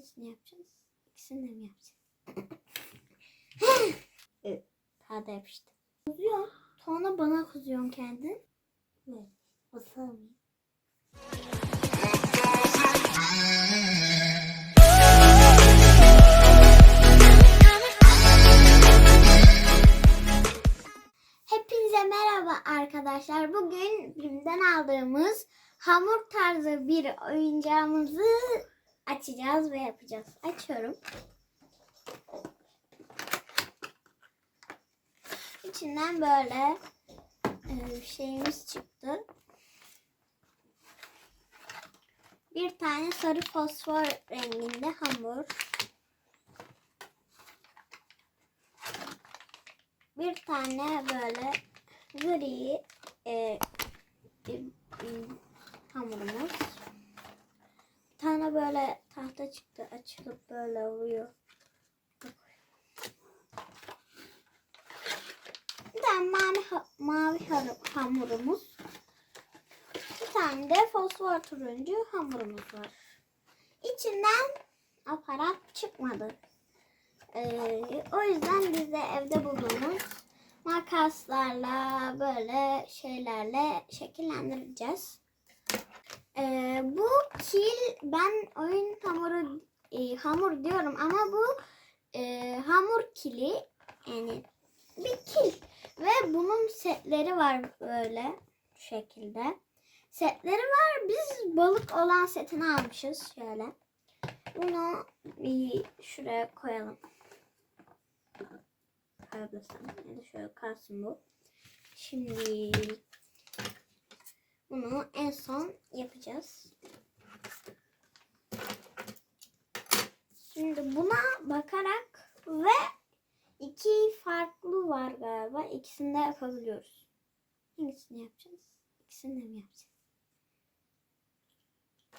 Hangisini yapacağız? İkisini de mi yapacağız? evet. Daha da yapıştı. Kızıyor. Sonra bana kızıyorsun kendin. Evet. Basalım. Hepinize merhaba arkadaşlar. Bugün BİM'den aldığımız hamur tarzı bir oyuncağımızı açacağız ve yapacağız. Açıyorum. İçinden böyle e, şeyimiz çıktı. Bir tane sarı fosfor renginde hamur. Bir tane böyle gri e, bir, bir hamurumuz. Tane böyle tahta çıktı. Açılıp böyle oluyor. Bir tane mavi, mavi ha- hamurumuz. Bir tane de fosfor turuncu hamurumuz var. İçinden aparat çıkmadı. Ee, o yüzden biz de evde bulduğumuz makaslarla böyle şeylerle şekillendireceğiz. Ee, bu kil ben oyun hamuru e, hamur diyorum ama bu e, hamur kili yani bir kil ve bunun setleri var böyle şekilde. Setleri var. Biz balık olan setini almışız şöyle. Bunu bir şuraya koyalım. Kaybetsem ya da şöyle kalsın bu. Şimdi bunu en son yapacağız. Şimdi buna bakarak ve iki farklı var galiba. İkisini de yapabiliyoruz. Hangisini yapacağız? İkisini de mi yapacağız?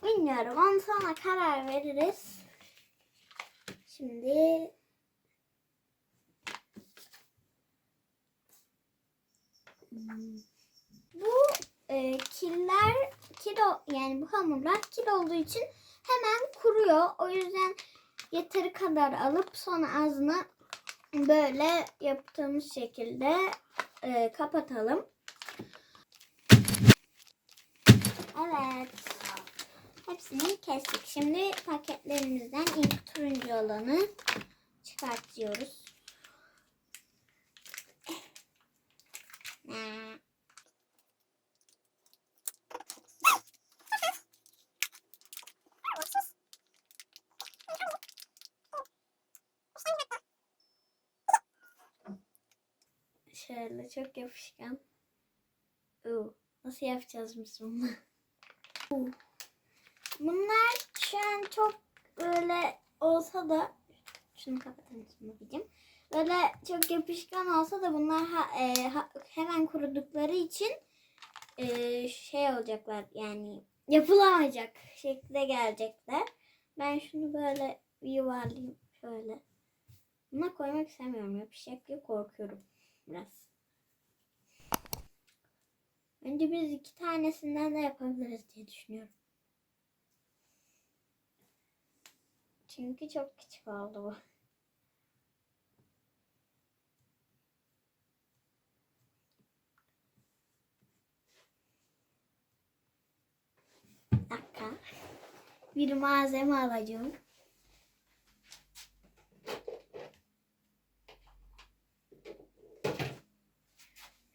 Bilmiyorum. Onu sonra karar veririz. Şimdi bu e, killer kilo yani bu hamurlar kilo olduğu için hemen kuruyor. O yüzden yeteri kadar alıp sonra ağzını böyle yaptığımız şekilde e, kapatalım. Evet. Hepsini kestik. Şimdi paketlerimizden ilk turuncu olanı çıkartıyoruz. Şöyle çok yapışkan. Oo, nasıl yapacağız biz bunu? Bunlar şu an çok böyle olsa da şunu kapatayım şimdi bakayım. Böyle çok yapışkan olsa da bunlar ha- e, ha- hemen kurudukları için e, şey olacaklar yani yapılamayacak şekilde gelecekler. Ben şunu böyle yuvarlayayım şöyle. Buna koymak istemiyorum. Yapışacak diye korkuyorum biraz. Önce biz iki tanesinden de yapabiliriz diye düşünüyorum. Çünkü çok küçük oldu bu. Bir. Bir malzeme alacağım.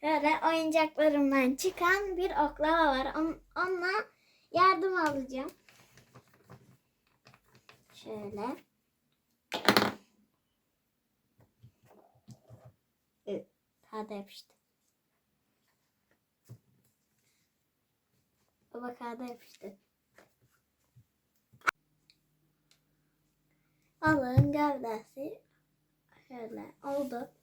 Böyle oyuncaklarımdan çıkan bir oklava var. On, onunla yardım alacağım. Şöyle. Da yapıştı. Kağıda yapıştı. Balığın gövdesi şöyle oldu.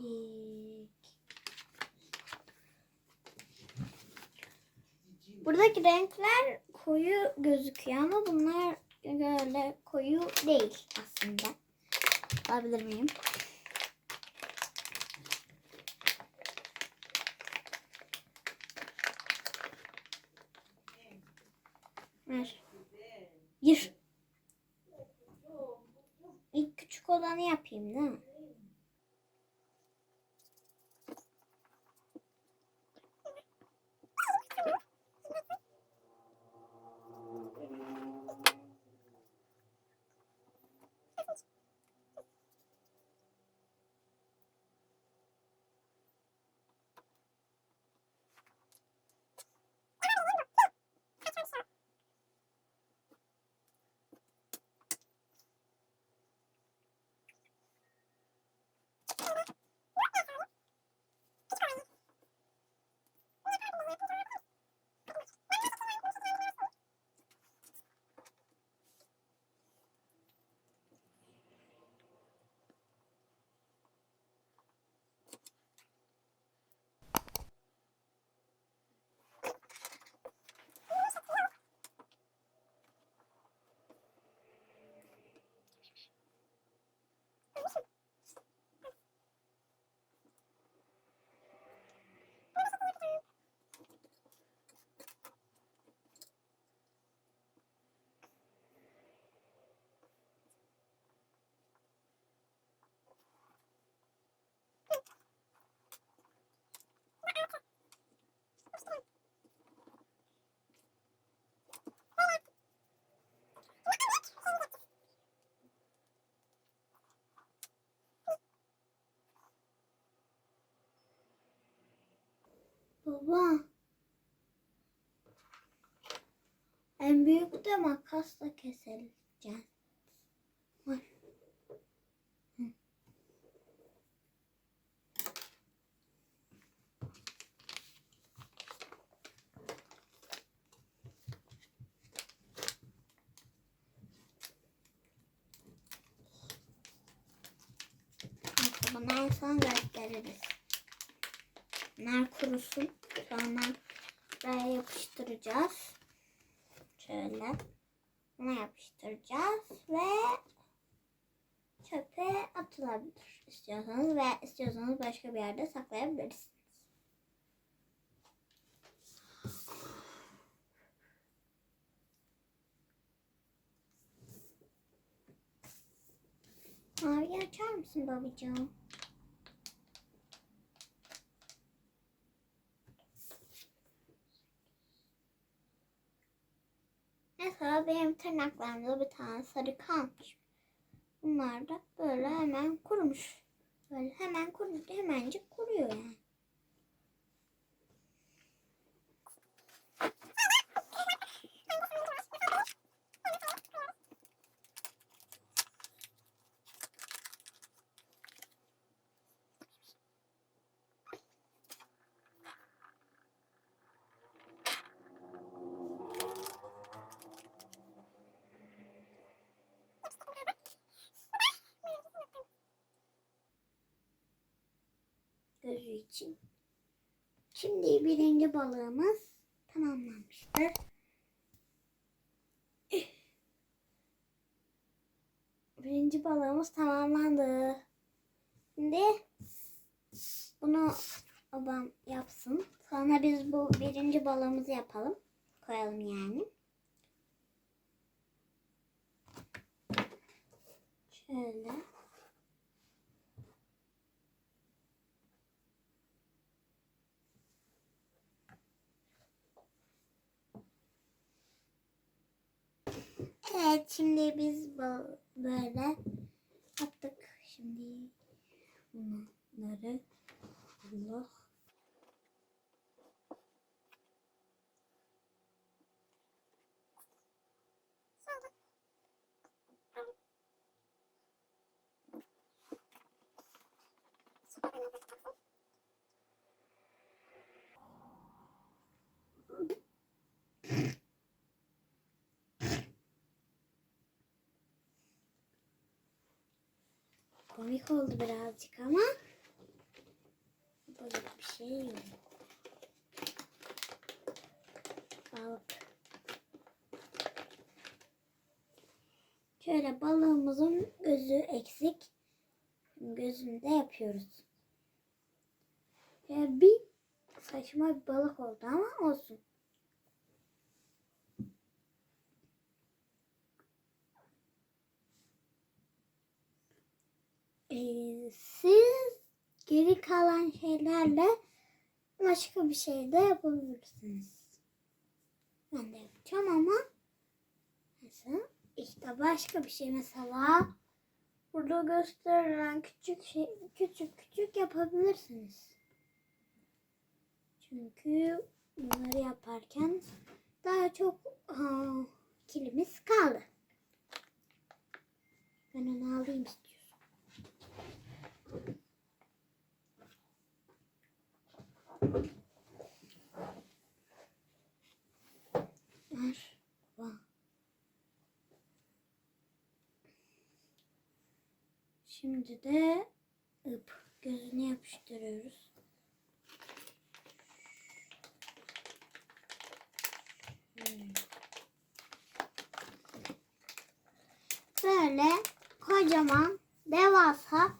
Şimdi buradaki renkler koyu gözüküyor ama bunlar böyle koyu değil aslında. Alabilir miyim? Ver. Gir. İlk küçük olanı yapayım değil mi? Baba. En büyük de makasla kesileceğiz. Var. Hı. Neyse, Bunu en son gösteririz. Bunlar kurusun. Sonra buraya yapıştıracağız. Şöyle. Buna yapıştıracağız ve çöpe atılabilir istiyorsanız ve istiyorsanız başka bir yerde saklayabilirsiniz. Mavi açar mısın babacığım? Mesela benim tırnaklarımda bir tane sarı kalmış. Bunlar da böyle hemen kurumuş. Böyle hemen kurumuş. Hemencik kuruyor yani. Gözü için. Şimdi birinci balığımız tamamlanmıştır. Birinci balığımız tamamlandı. Şimdi bunu babam yapsın. Sonra biz bu birinci balığımızı yapalım. Koyalım yani. Şöyle. Evet şimdi biz böyle yaptık. Şimdi bunları Allah komik oldu birazcık ama böyle bir şey yok. Balık. Şöyle balığımızın gözü eksik. Gözünü de yapıyoruz. Ya bir saçma bir balık oldu ama olsun. Şeylerle başka bir şey de yapabilirsiniz. Ben de yapacağım ama mesela işte başka bir şey mesela burada gösterilen küçük şey küçük küçük yapabilirsiniz. Çünkü bunları yaparken daha çok aa, kilimiz kaldı. Ben onu alayım istiyorum. Ver. Bak. Şimdi de ıp gözünü yapıştırıyoruz. Böyle kocaman, devasa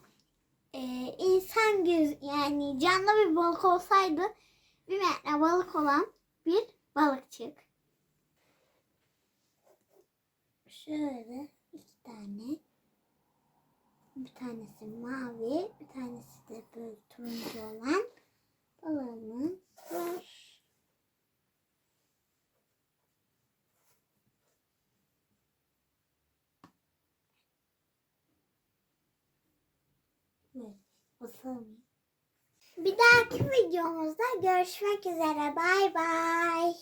e, insan göz yani canlı bir balık olsaydı bir metre balık olan bir balıkçık. Şöyle iki tane. Bir tanesi mavi, bir tanesi de böyle turuncu olan balığımız var. Evet, basalım. Bir dahaki videomuzda görüşmek üzere. Bay bay.